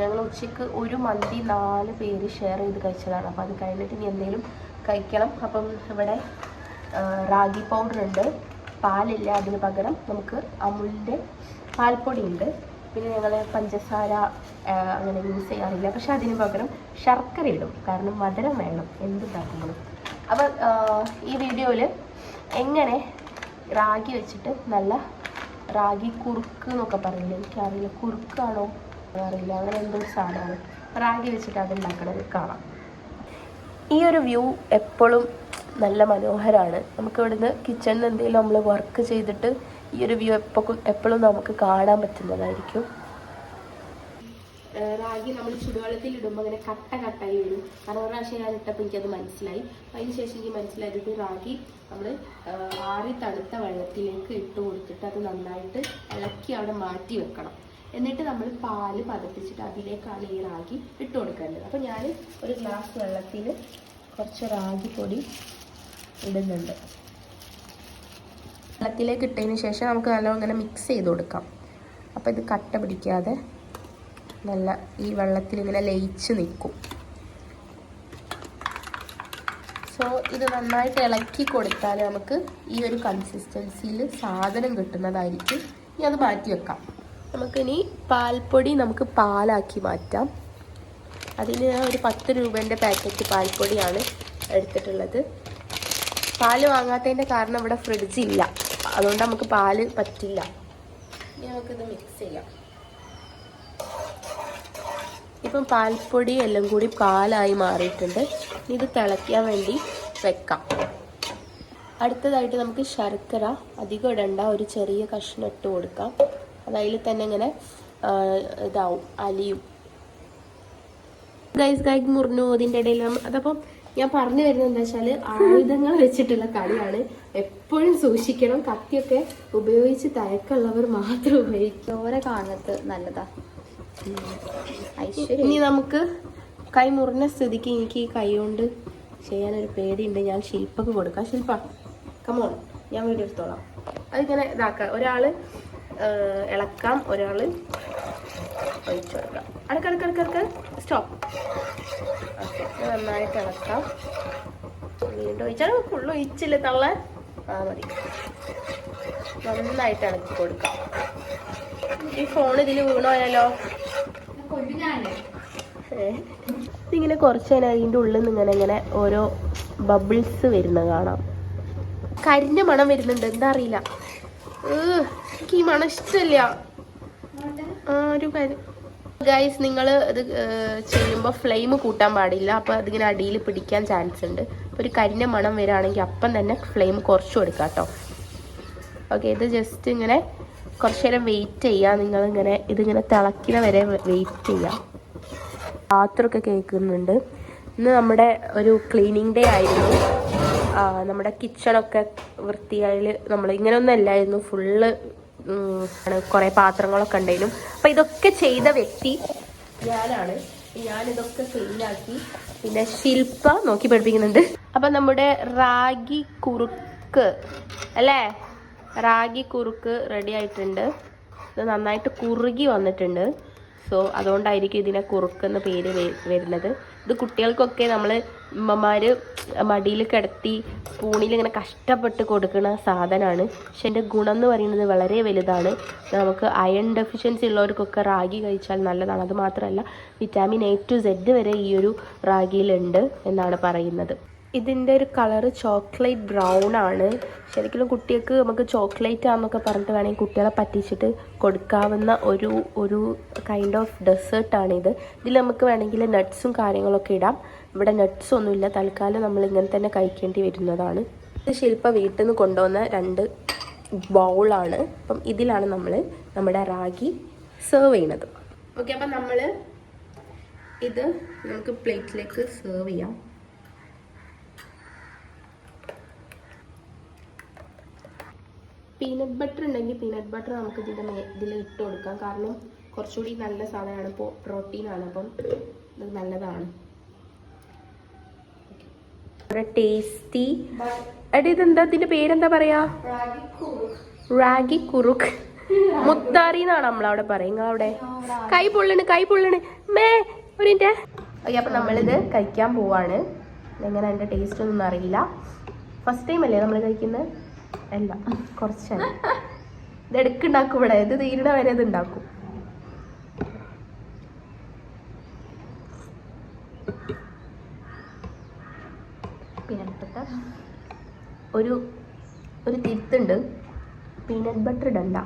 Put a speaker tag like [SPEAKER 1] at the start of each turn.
[SPEAKER 1] ഞങ്ങൾ ഉച്ചയ്ക്ക് ഒരു മന്തി നാല് പേര് ഷെയർ ചെയ്ത് കഴിച്ചതാണ്. അപ്പോൾ അത് കഴിഞ്ഞിട്ട് ഇനി എന്തെങ്കിലും കഴിക്കണം. അപ്പം ഇവിടെ റാഗി പൗഡർ ഉണ്ട്. പാലില്ല അതിന് പകരം നമുക്ക് അമുലിന്റെ പാൽപ്പൊടി ഉണ്ട്. പിന്നെ ഞങ്ങൾ പഞ്ചസാര അങ്ങനെ യൂസ് ചെയ്യാറില്ല. പക്ഷെ അതിന് പകരം ശർക്കര ഇടും. കാരണം മധുരം വേണം. എന്തുണ്ടാക്കുമ്പോഴും അപ്പം ഈ വീഡിയോയിൽ എങ്ങനെ റാഗി വെച്ചിട്ട് നല്ല റാഗി കുറുക്ക് എന്നൊക്കെ പറയില്ല? എനിക്കറിയില്ല. കുറുക്കാണോ? അറിയില്ല. അങ്ങനെ എന്തോ സാധനമാണ്. റാഗി വെച്ചിട്ട് അത് ഉണ്ടാക്കണത് കാണാം. ഈ ഒരു വ്യൂ എപ്പോഴും നല്ല മനോഹരമാണ് നമുക്ക് ഇവിടുന്ന് കിച്ചണിൽ എന്തെങ്കിലും നമ്മൾ വർക്ക് ചെയ്തിട്ട് ഈ ഒരു വ്യൂ എപ്പോഴും എപ്പോഴും നമുക്ക് കാണാൻ പറ്റുന്നതായിരിക്കും. റാഗി നമ്മൾ ചുടുവെള്ളത്തിൽ ഇടുമ്പോൾ അങ്ങനെ കട്ട കട്ടായി വരും. കാരണം ഒരു പ്രാവശ്യം ഞാൻ ഇട്ടപ്പോൾ എനിക്കത് മനസ്സിലായി. അതിന് ശേഷം എനിക്ക് മനസ്സിലായത് റാഗി നമ്മൾ ആറി തണുത്ത വെള്ളത്തിലേക്ക് ഇട്ട് കൊടുത്തിട്ട് അത് നന്നായിട്ട് ഇളക്കി അവിടെ മാറ്റി വെക്കണം. എന്നിട്ട് നമ്മൾ പാൽ പതപ്പിച്ചിട്ട് അതിലേക്കാണ് ഈ റാഗി ഇട്ട് കൊടുക്കേണ്ടത്. അപ്പോൾ ഞാൻ ഒരു ഗ്ലാസ് വെള്ളത്തിൽ കുറച്ച് റാഗി പൊടി ഇടുന്നുണ്ട്. വെള്ളത്തിലേക്ക് ഇട്ടതിന് ശേഷം നമുക്ക് നല്ലോണം ഇങ്ങനെ മിക്സ് ചെയ്ത് കൊടുക്കാം. അപ്പോൾ ഇത് കട്ട പിടിക്കാതെ നല്ല ഈ വെള്ളത്തിൽ ഇങ്ങനെ ലയിച്ച് നിൽക്കും. സോ ഇത് നന്നായിട്ട് ഇളക്കി കൊടുത്താൽ നമുക്ക് ഈ ഒരു കൺസിസ്റ്റൻസിയിൽ സാധനം കിട്ടുന്നതായിരിക്കും. ഇനി അത് മാറ്റി വെക്കാം. നമുക്കിനി പാൽപ്പൊടി നമുക്ക് പാലാക്കി മാറ്റാം. അതിന് ഒരു പത്ത് രൂപേന്റെ പാക്കറ്റ് പാൽപ്പൊടിയാണ് എടുത്തിട്ടുള്ളത്. പാൽ വാങ്ങാത്തതിന്റെ കാരണം ഇവിടെ ഫ്രിഡ്ജ് ഇല്ല അതുകൊണ്ട് നമുക്ക് പാൽ പറ്റില്ല. ഇനി നമുക്കിത് മിക്സ് ചെയ്യാം. ഇപ്പം പാൽപ്പൊടി എല്ലാം കൂടി പാലായി മാറിയിട്ടുണ്ട്. ഇനി ഇത് തിളയ്ക്കാൻ വേണ്ടി വെക്കാം. അടുത്തതായിട്ട് നമുക്ക് ശർക്കര അധികം ഇടണ്ട. ഒരു ചെറിയ കഷ്ണം ഇട്ട് കൊടുക്കാം. അത് അതിൽ തന്നെ ഇങ്ങനെ ഇതാവും അലിയും. ഗൈസ് ഗൈക്ക് മുറിഞ്ഞു ഇതിന്റെ ഇടയിൽ അതപ്പം ഞാൻ പറഞ്ഞു വരുന്നത് എന്താ വെച്ചാൽ ആയുധങ്ങൾ വെച്ചിട്ടുള്ള കളിയാണ്. എപ്പോഴും സൂക്ഷിക്കണം കത്തിയൊക്കെ ഉപയോഗിച്ച് തയക്കുള്ളവർ മാത്രം ഉപയോഗിക്കും.
[SPEAKER 2] ഓരെ കാണത്ത് നല്ലതാ.
[SPEAKER 1] ഇനി നമുക്ക് കൈ മുറിഞ്ഞ സ്ഥിതിക്ക് എനിക്ക് ഈ കൈ കൊണ്ട് ചെയ്യാനൊരു പേടിയുണ്ട്. ഞാൻ ശില്പക്ക് കൊടുക്കാം. ശില്പ കമോൺ ഞാൻ വീഡിയോ എടുത്തോളാം. അതിങ്ങനെ ഇതാക്കാം. ഒരാൾ ഇളക്കാം. ഒരാൾ ഒഴിച്ചു കൊടുക്കാം. അടക്ക അടക്ക അടക്ക അടക്ക സ്റ്റോപ്പ് ഓക്കെ നന്നായിട്ട് ഇളക്കാം. വീണ്ടും ഒഴിച്ചാൽ ഫുള്ള് ഒഴിച്ചില്ല തള്ള? ആ മതി. നന്നായിട്ട് ഇളക്കി കൊടുക്കാം. ഈ ഫോൺ ഇതിൽ വീണോയാലോ. ഇതിങ്ങനെ കുറച്ച് നേരം അതിന്റെ ഉള്ളിൽ നിന്ന് ഇങ്ങനെ ഇങ്ങനെ ഓരോ ബബിൾസ് വരുന്ന കാണാം. കരിഞ്ഞ മണം വരുന്നുണ്ട്. എന്താ അറിയില്ല. എനിക്ക് ഈ മണം ഇഷ്ടമല്ല ഒരു കാര്യം. ഗൈസ് നിങ്ങൾ ഇത് ചെയ്യുമ്പോൾ ഫ്ലെയിം കൂട്ടാൻ പാടില്ല. അപ്പോൾ അതിങ്ങനെ അടിയിൽ പിടിക്കാൻ ചാൻസ് ഉണ്ട്. അപ്പോൾ ഒരു കരിഞ്ഞ മണം വരികയാണെങ്കിൽ അപ്പം തന്നെ ഫ്ലെയിം കുറച്ചു കൊടുക്കാം കേട്ടോ. ഓക്കെ ഇത് ജസ്റ്റ് ഇങ്ങനെ കുറച്ച് നേരം വെയിറ്റ് ചെയ്യുക നിങ്ങളിങ്ങനെ ഇതിങ്ങനെ തിളക്കുന്ന വരെ വെയിറ്റ് ചെയ്യുക പാത്രമൊക്കെ കേൾക്കുന്നുണ്ട്. ഇന്ന് നമ്മുടെ ഒരു ക്ലീനിങ് ഡേ ആയിരുന്നു. നമ്മുടെ കിച്ചണൊക്കെ വൃത്തിയായി നമ്മൾ ഇങ്ങനെയൊന്നും അല്ലായിരുന്നു. ഫുള്ള് കുറേ പാത്രങ്ങളൊക്കെ ഉണ്ടായിരുന്നു അപ്പം ഇതൊക്കെ ചെയ്ത വ്യക്തി ഞാനാണ്. ഞാനിതൊക്കെ ക്ലീനാക്കി പിന്നെ ശില്പ നോക്കി പഠിപ്പിക്കുന്നുണ്ട്. അപ്പം നമ്മുടെ റാഗി കുറുക്ക് അല്ലേ? റാഗി കുറുക്ക് റെഡി ആയിട്ടുണ്ട്. ഇത് നന്നായിട്ട് കുറുകി വന്നിട്ടുണ്ട്. സോ അതുകൊണ്ടായിരിക്കും ഇതിനെ കുറുക്കെന്ന് പേര് വരുന്നത്. ഇത് കുട്ടികൾക്കൊക്കെ നമ്മൾ ഉമ്മമാർ മടിയിൽ കിടത്തി സ്പൂണിൽ ഇങ്ങനെ കഷ്ടപ്പെട്ട് കൊടുക്കുന്ന സാധനമാണ്. പക്ഷെ എന്റെ ഗുണം എന്ന് പറയുന്നത് വളരെ വലുതാണ്. നമുക്ക് അയൺ ഡെഫിഷ്യൻസി ഉള്ളവർക്കൊക്കെ റാഗി കഴിച്ചാൽ നല്ലതാണ്. അത് മാത്രമല്ല വിറ്റാമിൻ എ ടു സെഡ് വരെ ഈ ഒരു റാഗിയിലുണ്ട് എന്നാണ് പറയുന്നത്. ഇതിന്റെ ഒരു കളറ് ചോക്ലേറ്റ് ബ്രൗൺ ആണ്. ശരിക്കും കുട്ടികൾക്ക് നമുക്ക് ചോക്ലേറ്റ് ആണെന്നൊക്കെ പറഞ്ഞിട്ട് വേണമെങ്കിൽ കുട്ടികളെ പറ്റിച്ചിട്ട് കൊടുക്കാവുന്ന ഒരു ഒരു കൈൻഡ് ഓഫ് ഡെസേർട്ടാണിത് ഇതിൽ നമുക്ക് വേണമെങ്കിൽ നട്ട്സും കാര്യങ്ങളൊക്കെ ഇടാം. ഇവിടെ നട്ട്സ് ഒന്നുമില്ല. തൽക്കാലം നമ്മൾ ഇങ്ങനെ തന്നെ കഴിക്കേണ്ടി വരുന്നതാണ്. ഇത് ശില്പ വീട്ടിൽ നിന്ന് കൊണ്ടുവന്ന രണ്ട് ബൗളാണ് അപ്പം ഇതിലാണ് നമ്മൾ നമ്മുടെ റാഗി സെർവ് ചെയ്യുന്നത് ഓക്കെ അപ്പം നമ്മൾ ഇത് നമുക്ക് പ്ലേറ്റിലേക്ക് സെർവ് ചെയ്യാം. പീനട്ട് ബട്ടർ ഉണ്ടെങ്കിൽ പീനട്ട് ബട്ടർ നമുക്ക് ഇതിന്റെ മേ ഇതിൽ ഇട്ട് കൊടുക്കാം. കാരണം കുറച്ചുകൂടി നല്ല സാധനമാണ്. ഇപ്പോൾ പ്രോട്ടീനാണ് അപ്പം ഇത് നല്ലതാണ്. ടേസ്റ്റി എടി ഇതെന്താ? ഇതിന്റെ പേരെന്താ പറയാ? റാഗി കുറുക്ക് മുത്താറി എന്നാണ് നമ്മളവിടെ പറയും. അവിടെ കൈ പൊള്ളണ് കൈ പൊള്ളണ്. മേ ഒരു മിനിറ്റ് അയ്യ അപ്പം നമ്മളിത് കഴിക്കാൻ പോവാണ്. എങ്ങനെ അതിന്റെ ടേസ്റ്റ് ഒന്നും അറിയില്ല. ഫസ്റ്റ് ടൈം അല്ലേ നമ്മൾ കഴിക്കുന്നത്? അല്ല കുറച്ചാണ് ഇത് ഇടയ്ക്കുണ്ടാക്കും ഇവിടെ. ഇത് തീരുടെ വരെ ഇത് ഉണ്ടാക്കും. പിന്നെ ഒരു ഒരു തിരുത്തുണ്ട്. പീനട്ട് ബട്ടർ ഇടണ്ട.